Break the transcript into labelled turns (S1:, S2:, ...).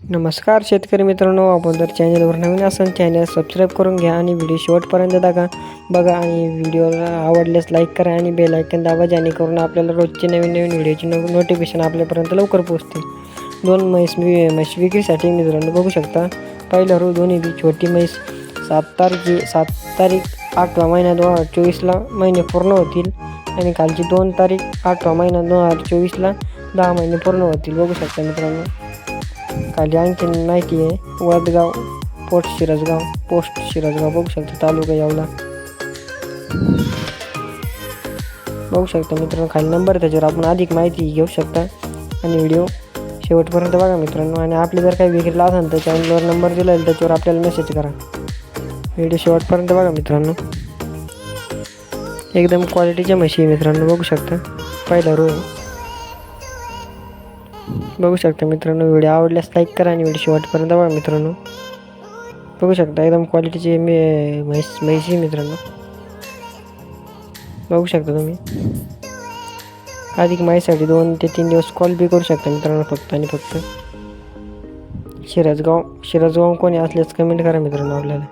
S1: नमस्कार शेतकरी मित्रांनो आपण जर चॅनलवर नवीन असाल चॅनल सबस्क्राईब करून घ्या आणि व्हिडिओ शेवटपर्यंत दाखा बघा आणि व्हिडिओला आवडल्यास लाईक करा आणि बेल ऐकन दाबा जेणेकरून आपल्याला रोजचे नवीन नवीन व्हिडिओचे नो नोटिफिकेशन आपल्यापर्यंत लवकर पोहोचते दोन म्हैस म्हैस विक्रीसाठी मित्रांनो बघू शकता. पहिलं रू दोन्ही बी छोटी म्हैस सात तारीख सात तारीख आठवा महिना दोन हजार चोवीसला महिने पूर्ण होतील. आणि कालची दोन तारीख आठवा महिना दोन हजार चोवीसला दहा महिने पूर्ण होतील. बघू शकता मित्रांनो. खाली आणखीन माहिती आहे. Wadgaon post Shirasgaon post Shirasgaon. बघू शकता तालुका यावला. बघू शकता मित्रांनो खाली नंबर आहे त्याच्यावर आपण अधिक माहिती घेऊ शकता. आणि व्हिडिओ शेवटपर्यंत बघा मित्रांनो. आणि आपले जर काही विक्रीला असेल तर चॅनलवर नंबर दिला आहे त्याच्यावर आपल्याला मेसेज करा. व्हिडिओ शेवटपर्यंत बघा मित्रांनो. एकदम क्वालिटीच्या म्हशी आहे मित्रांनो. बघू शकता. पहिला रो बघू शकता मित्रांनो व्हिडिओ आवडल्यास लाईक करा आणि व्हिडिओ शेवटपर्यंत बघा मित्रांनो. बघू शकता एकदम क्वालिटीची मी म्हैस म्हैशी मित्रांनो. बघू शकता तुम्ही. अधिक माहितीसाठी दोन ते तीन दिवस कॉल बी करू शकता मित्रांनो फक्त आणि फक्त. शिराजगाव शिराजगाव कोणी असल्यास कमेंट करा मित्रांनो आपल्याला.